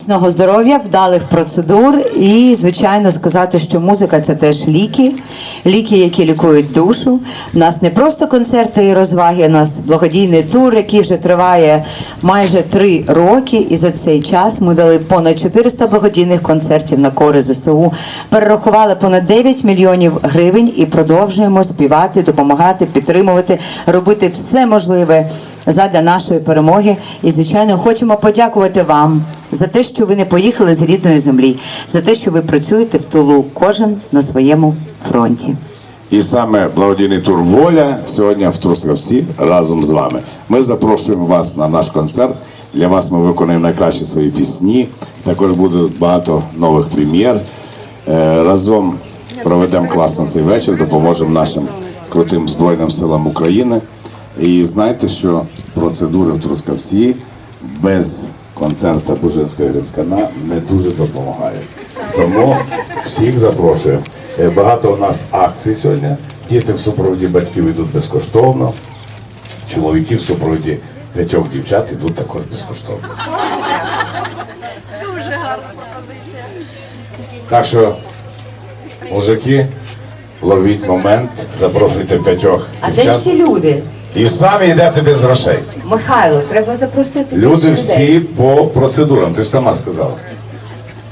Міцного здоров'я, вдалих процедур і, звичайно, сказати, що музика це теж ліки, ліки, які лікують душу. У нас не просто концерти і розваги, у нас благодійний тур, який вже триває майже три роки. І за цей час ми дали понад 400 благодійних концертів на кори ЗСУ, перерахували понад 9 мільйонів гривень і продовжуємо співати, допомагати, підтримувати, робити все можливе задля нашої перемоги. І, звичайно, хочемо подякувати вам за те, що ви не поїхали з рідної землі, за те, що ви працюєте в тилу, кожен на своєму фронті. І саме благодійний тур Воля сьогодні в Трускавці разом з вами. Ми запрошуємо вас на наш концерт. Для вас ми виконуємо найкращі свої пісні. Також буде багато нових прем'єр. Е, Разом проведемо класно цей вечір, допоможемо нашим крутим Збройним силам України. І знайте, що процедури в Трускавці без концерта Бужинського Грицькана не дуже допомагають. Тому всіх запрошуємо. Е, Багато у нас акцій сьогодні. Діти в супроводі батьків йдуть безкоштовно. Чоловіки в супроводі п'ятьох дівчат йдуть також безкоштовно. Дуже гарна пропозиція. Так що, мужики, ловіть момент, запрошуйте п'ятьох А де дівчат. всі люди? І самі йдете без грошей. Михайло, треба запросити Люди людей. всі по процедурам. Ти ж сама сказала.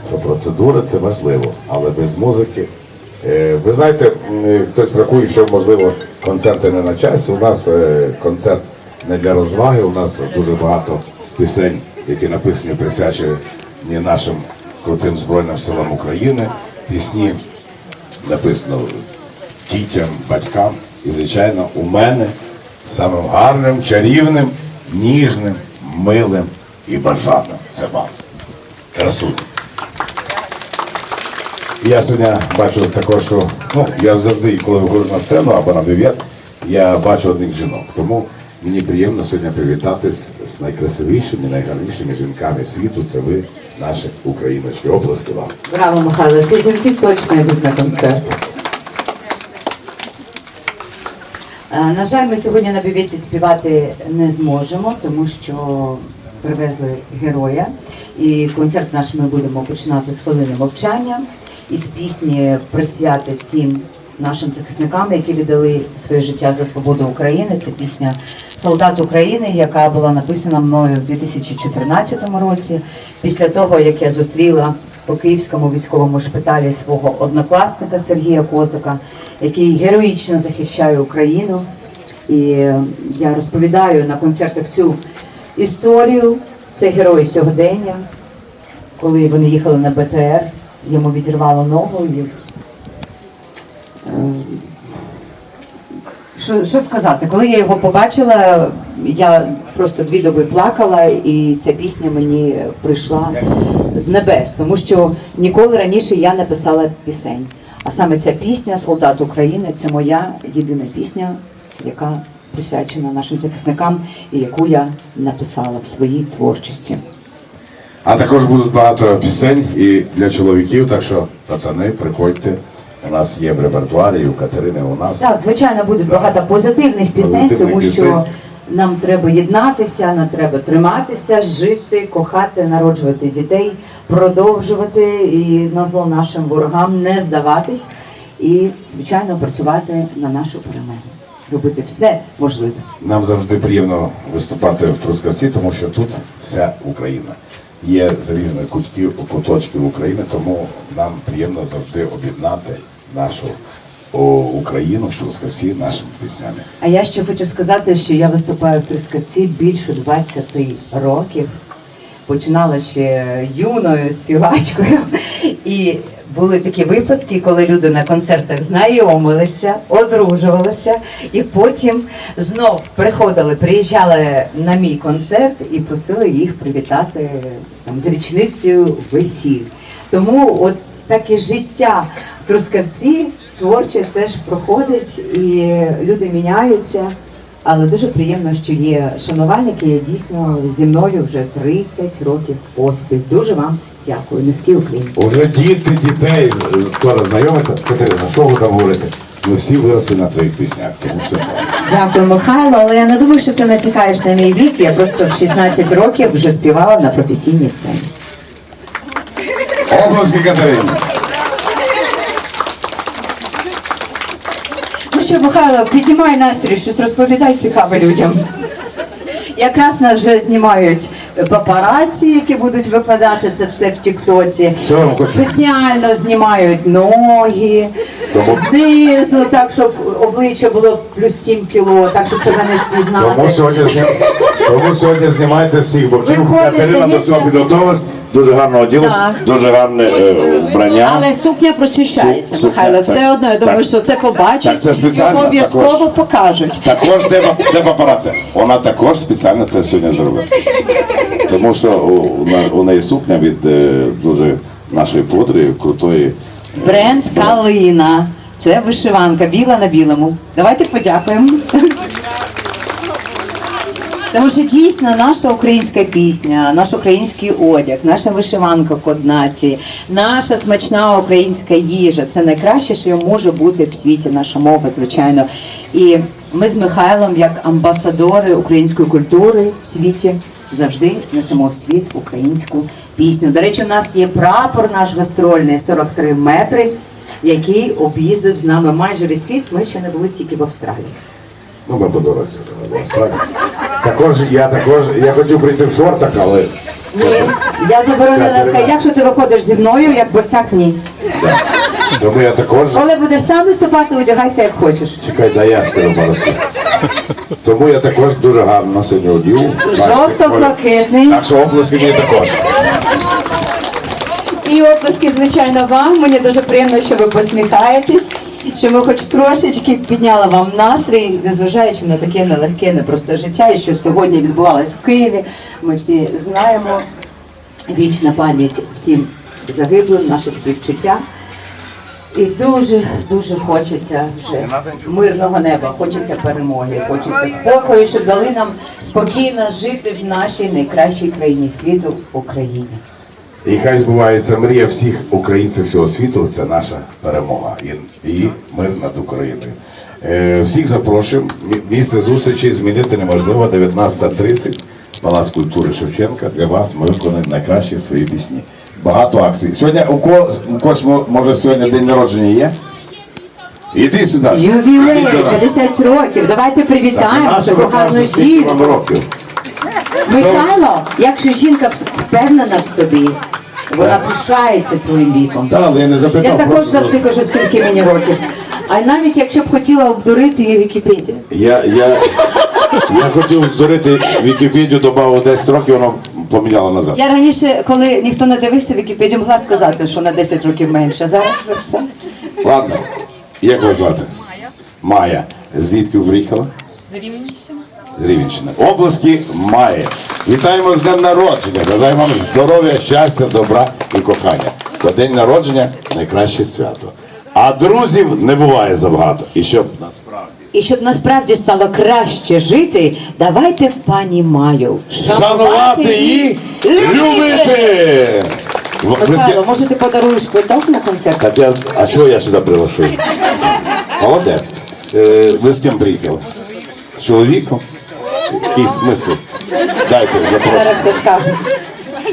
Що процедура це важливо, але без музики. Е, Ви знаєте, е, хтось рахує, що можливо концерти не на часі. У нас е, концерт не для розваги. У нас дуже багато пісень, які написані присвячені нашим крутим Збройним силам України. Пісні написано дітям, батькам. І, звичайно, у мене самим гарним, чарівним, ніжним, милим і бажаним. Це вам. Красуня. Я сьогодні бачу також, що ну, я завжди, коли виходжу на сцену або на бювет, я бачу одних жінок. Тому мені приємно сьогодні привітатись з найкрасивішими, найгарнішими жінками світу. Це ви, наші україночки. Оплески вам. Браво, Михайло, всі жінки точно йдуть на концерт. Е, На жаль, ми сьогодні на бюветі співати не зможемо, тому що привезли героя. І концерт наш ми будемо починати з хвилини мовчання і з пісні присвяти всім нашим захисникам, які віддали своє життя за свободу України. Це пісня Солдат України, яка була написана мною в 2014 році, після того як я зустріла у Київському військовому шпиталі свого однокласника Сергія Козака, який героїчно захищає Україну. І я розповідаю на концертах цю історію. Це герої сьогодення. Коли вони їхали на БТР, йому відірвало ногу. І... е, Що, що сказати? Коли я його побачила, я просто дві доби плакала, і ця пісня мені прийшла з небес, тому що ніколи раніше я не писала пісень. А саме ця пісня Солдат України це моя єдина пісня, яка присвячена нашим захисникам і яку я написала в своїй творчості. А також будуть багато пісень і для чоловіків, так що, пацани, приходьте. У нас є в репертуарі, у Катерини у нас. Так, звичайно, буде багато позитивних пісень, Позитивних тому пісень. Нам треба єднатися, нам треба триматися, жити, кохати, народжувати дітей, продовжувати і на зло нашим ворогам не здаватись і, звичайно, працювати на нашу перемогу, робити все можливе. Нам завжди приємно виступати в Трускавці, тому що тут вся Україна. Є з різних кутків, куточків України, тому нам приємно завжди об'єднати нашу Україну в Трускавці нашими піснями. А я ще хочу сказати, що я виступаю в Трускавці більше 20 років. Починала ще юною співачкою, і були такі випадки, коли люди на концертах знайомилися, одружувалися, і потім знов приходили, приїжджали на мій концерт і просили їх привітати там з річницею весіль. Тому от таке життя в Трускавці творче теж проходить, і люди міняються. Але дуже приємно, що є шанувальники, є дійсно зі мною вже 30 років поспіль. Дуже вам дякую. Низький уклін. Уже діти дітей скоро знайомиться. Катерина, що ви там говорите? Ми всі виросли на твоїх піснях, тому що Дякую, Михайло. Але я не думаю, що ти натякаєш на мій вік. Я просто в 16 років вже співала на професійній сцені. Обласки Катерині. Що, Михайло, піднімай настрій, щось розповідай цікаве людям. Якраз нас вже знімають папараці, які будуть викладати це все в Тіктоці. Спеціально знімають ноги Тому- знизу, так щоб обличчя було плюс 7 кіло, так щоб себе не впізнати. Тому сьогодні, знімайте всіх боків. Катерина до цього підготувалась, дуже гарно оділась, Так. дуже гарне е, вбрання. Але сукня просвіщається, Су- сукня, Михайло. так. Все одно, я думаю, Так. що це побачать Так, це спеціально і обов'язково також. покажуть. Також де, де папараці? Вона також спеціально це сьогодні зробила. Тому що у, у, на- у неї сукня від е, дуже нашої подри, крутої. е, Бренд Калина. Це вишиванка біла на білому. Давайте подякуємо. Тому що дійсно наша українська пісня, наш український одяг, наша вишиванка код нації, наша смачна українська їжа це найкраще, що може бути в світі, наша мова, звичайно. І ми з Михайлом, як амбасадори української культури в світі, завжди несемо в світ українську пісню. До речі, у нас є прапор наш гастрольний 43 метри, який об'їздив з нами майже весь світ. Ми ще не були тільки в Австралії. Ну, ми по дорозі. так. Також я також я хотів прийти в шортах, але Ні, я заборонила сказати, якщо ти виходиш зі мною, як босяк, ні. да. тому я також. Коли будеш сам виступати, одягайся як хочеш. Чекай, дай я скажу пару слів. Тому я також дуже гарно сьогодні одів. Жовто-блакитний. Так що оплески мені також. І оплески, звичайно, вам. Мені дуже приємно, що ви посміхаєтесь, що ми хоч трошечки підняли вам настрій, незважаючи на таке нелегке, непросте життя, і що сьогодні відбувалось в Києві. Ми всі знаємо. Вічна пам'ять всім загиблим, наше співчуття. І дуже дуже хочеться вже мирного неба, хочеться перемоги, хочеться спокою, щоб дали нам спокійно жити в нашій найкращій країні світу Україні. І хай збувається мрія всіх українців всього світу. Це наша перемога і, і мир над Україною. Е, всіх запрошуємо. Місце зустрічі змінити неможливо. 19.30. Палац культури Шевченка. Для вас ми виконаємо найкращі свої пісні. Багато акцій. Сьогодні у когось, у когось може сьогодні день народження є? Іди сюди. Ювілей Ідіть 50 років. Давайте привітаємо Так, таку гарну жінку. Михайло, якщо жінка впевнена в собі, вона пишається своїм віком. Так, але я не запитав. Я також просто- завжди кажу, скільки мені років. А навіть якщо б хотіла обдурити, є Вікіпедія. Я, я, я хотів здурити Вікіпедію, додав 10 років, воно поміняло назад. Я раніше, коли ніхто не дивився Вікіпедію, могла сказати, що на 10 років менше. А зараз вже все. Ладно, як вас звати? Майя. Майя. Звідки приїхала? З Рівненщини. З Рівненщини. Обласки Майя. Вітаємо з днем народження. Бажаємо вам здоров'я, щастя, добра і кохання. Бо день народження найкраще свято. А друзів не буває забагато. І щоб насправді І щоб насправді стало краще жити, давайте пані Маю шанувати і любити. Михайло, може ти подаруєш квиток на концерт? Так я, а чого я сюди пригласив? Молодець. Е, ви з ким приїхали? З чоловіком? Який смисл? Дайте запрошую. Зараз ти скажеш.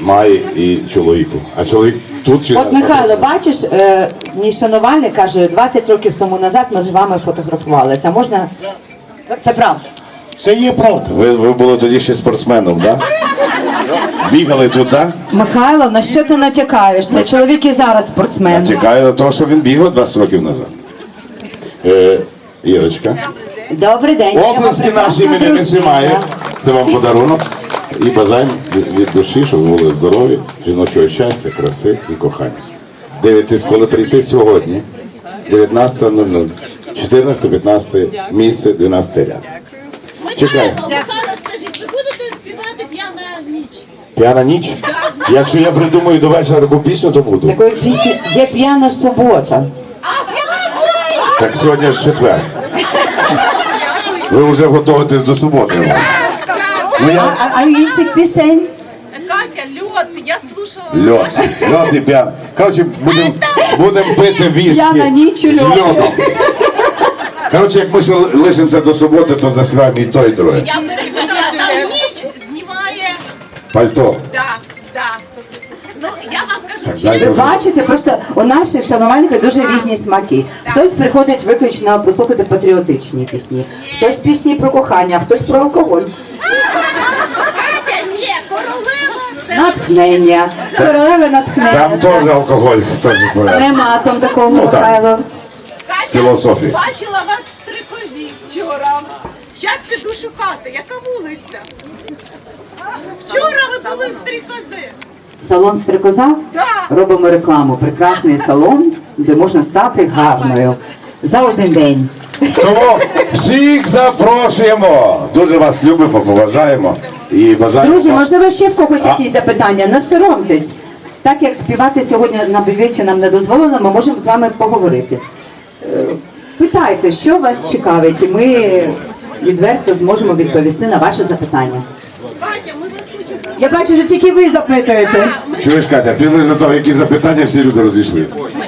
Має і чоловіку. А чоловік тут чи От Михайло, бачиш, е, мій шанувальник каже, 20 років тому назад ми з вами фотографувалися. Можна? Це правда. Це є правда. Ви, ви були тоді ще спортсменом, так? Да? Бігали тут, так? Михайло, на що ти натякаєш? Це чоловік і зараз спортсмен. Да? Тікаю до того, що він бігав 20 років назад. Е, Ірочка. Добрий день. Оплески наші імені не знімає. Це вам подарунок. І бажаємо від, душі, щоб ви були здорові, жіночого щастя, краси і кохання. Дивитесь, коли прийти сьогодні, 19.00, 14-15 місце, 12 ряд. Чекай. Скажіть, ви будете співати п'яна ніч? П'яна ніч? Якщо я придумаю до вечора таку пісню, то буду. Такої пісні є п'яна субота. Так сьогодні ж четвер. Ви вже готуєтесь до суботи. Ну я а, а інших пісень? Катя, льот, я слушала. льот. Льот і п'яна. Коротше, будемо будем пити віскі П'яна ніч з льоті. льодом. Коротше, як ми ще лишимося до суботи, то заспіваємо і то, і друге. Я перепитала, там ніч знімає. Пальто. Да, да. Ну, я вам нам кажуть, Так, чи дайте Ви бачите, просто у наших шанувальників дуже різні смаки. Хтось приходить виключно послухати патріотичні пісні, хтось пісні про кохання, хтось про алкоголь, Катя, ні, королева натхнення, королеве натхнення. Там теж алкоголь. Нема там такого, Ну. Михайло. Філософія. бачила вас в стрикозі вчора. Щас піду шукати, яка вулиця. Вчора ви були в стрикози. Салон стрикоза. Робимо рекламу. Прекрасний салон, де можна стати гарною за один день. Тому всіх запрошуємо. Дуже вас любимо, поважаємо і бажаємо. Друзі, можливо, ще в когось якісь запитання? Не соромтесь. Так як співати сьогодні на бюветі нам не дозволено, ми можемо з вами поговорити. Е, Питайте, що вас цікавить, і ми відверто зможемо відповісти на ваше запитання. Катя, ми вас хочемо. Я бачу, що тільки ви запитуєте. Чуєш, Катя, ти лише до того, які запитання всі люди розійшли.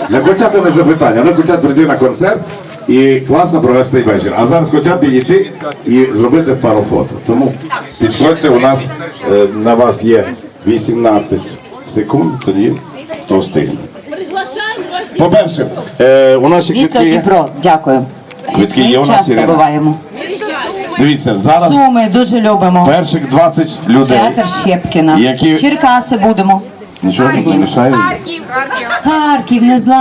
Не хочуть не запитання, вони хочуть прийти на концерт і класно провести цей вечір. А зараз хочуть підійти і зробити пару фото. Тому підходьте, у нас е, на вас є 18 секунд, тоді хто встигне. По-перше, е, у нас ще Місто квитки є. Дніпро, дякую. Квитки є у нас, часто буваємо. Дивіться, зараз Суми дуже любимо. перших 20 людей, Театр Щепкіна. Які- Черкаси будемо. нічого не мішає. Харків, не знаю.